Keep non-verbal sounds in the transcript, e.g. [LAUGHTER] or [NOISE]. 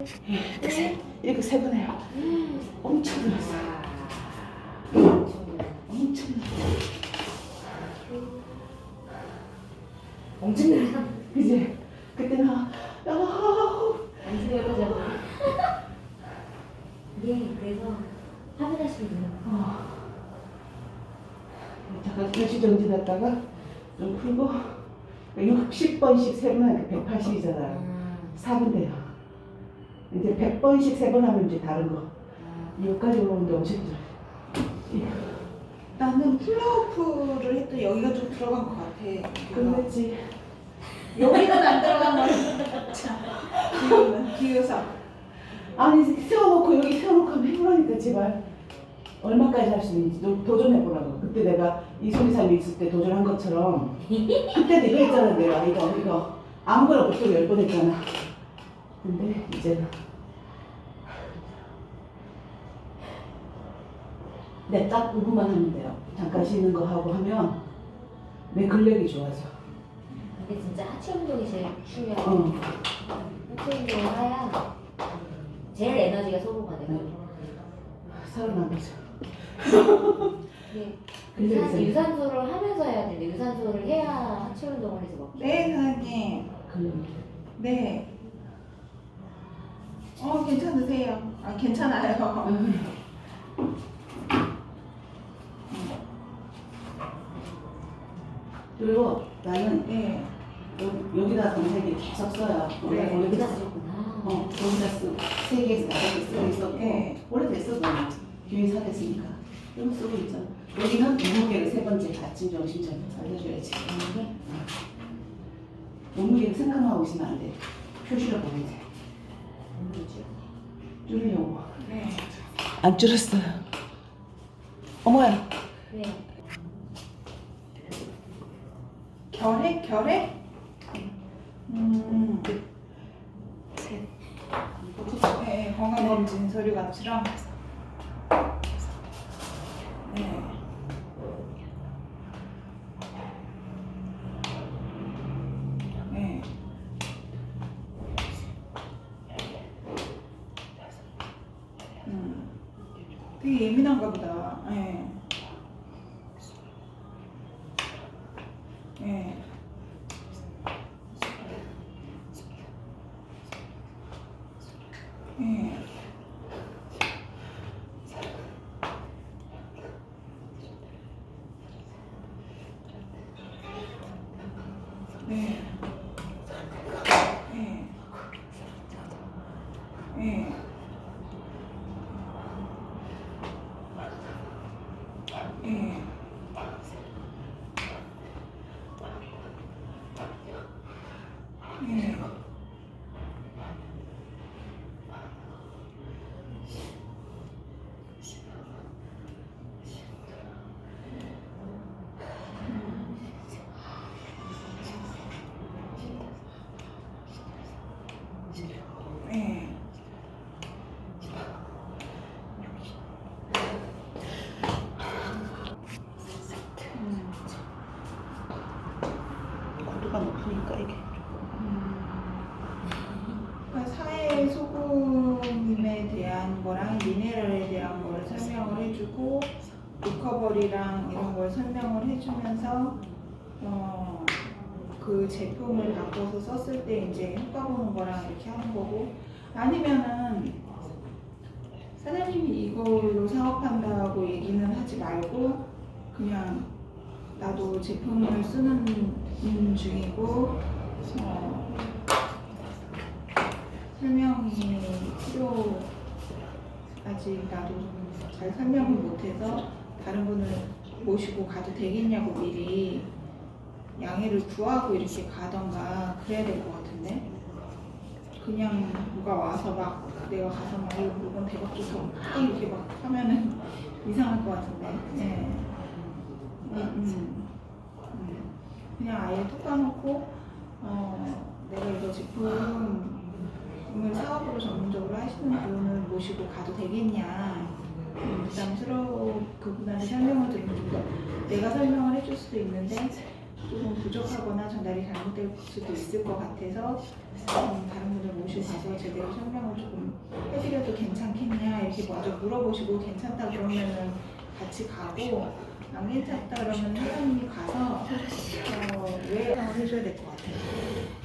이렇게 세, 이렇게 세번 해요. 엄청 늘었어. 엄청 늘었어. 엄청 늘어. 그지? 그때는 아, 안 들어가잖아. 이게 그래서 화면하시면 돼요. 어. 잠깐 휴식 정지됐다가 좀 풀고 60번씩 세번 하니까 180이잖아요. 아, 4분 돼요. 이제 100번씩 세 번 하면 이제 다른 거. 아. 여기까지 오는데 엄청 힘들어. 나는 풀어프를 했더니 여기가 좀 들어간 것 같아. 끝냈지. 여기는 안 들어간 거야. 참, 기우는 기우사. 아니 세워놓고 여기 세워놓고 한번 해보라니까 제발. 얼마까지 할 수 있는지 도- 도전해보라고. 그때 내가 이소리 삶이 있을 때 도전한 것처럼 그때도 이거 했잖아 내가 이거 이거 아무거나 못하고 열번 했잖아. 근데 이제는 내딱 5분만 하면 돼요. 잠깐 쉬는 거 하고 하면 내 근력이 좋아져. 근데 진짜 하체 운동이 제일 중요해요. 어. 하체 운동을 해야 제일 에너지가 소모가 돼요. 이게 근력이 유산. 유산소를 하면서 해야 되는데 유산소를 해야 하체 운동을 해서 막 네, 사장님. 근력이. 네. 어, 괜찮으세요? 아, 괜찮아요. [LAUGHS] 그리고 나는 네. 여기, 여기다 동생이 계속 써요. 원래 네. 여기다 써. 쓰셨구나. 어, 여기다 쓰고 세 개에서 다섯 개 쓰고 있었고 네. 오래됐어 나 교인 사됐으니까 좀 쓰고 있죠. 여기는 몸무게를 세 번째 아침 점심 저녁 알려줘야지. 이게 몸무게를 생각하고 있으면 안 돼. 표시를 보면 돼. 줄이려고. 네. 안 줄었어요. 어머야. 네. 결핵? 결핵? 음. 네, 건강검진 서류 같이랑. 네. 네. 음. 되게 예민한가 보다. 네. 네. 네. 네. 네. 嗯。 거랑 미네랄에 대한 거를 설명을 해주고 리커버리랑 이런 걸 설명을 해주면서 어, 그 제품을 바꿔서 썼을 때 이제 효과 보는 거랑 이렇게 하는 거고 아니면은 사장님이 이걸로 사업한다고 얘기는 하지 말고 그냥 나도 제품을 쓰는 중이고 어, 설명이 필요 아직 나도 잘 설명을 못해서 다른 분을 모시고 가도 되겠냐고 미리 양해를 구하고 이렇게 가던가 그래야 될 것 같은데 그냥 누가 와서 막 내가 가서 막 이거 물건 대박 좋다 막 이렇게 막 하면은 [LAUGHS] 이상할 것 같은데 네. 음, 음. 음. 그냥 아예 톡 까놓고 어, 내가 이거 을 사업으로 전문적으로 하시는 분을 모시고 가도 되겠냐 음, 부담스러워 그분한테 설명을 드리면 좀 더 내가 설명을 해줄 수도 있는데 조금 부족하거나 전달이 잘못될 수도 있을 것 같아서 좀 다른 모시고 가서 제대로 설명을 조금 해드려도 괜찮겠냐 이렇게 먼저 물어보시고 괜찮다 그러면은 같이 가고 안 괜찮다 그러면 회장님이 가서 어, 왜 해줘야 될 것 같아요.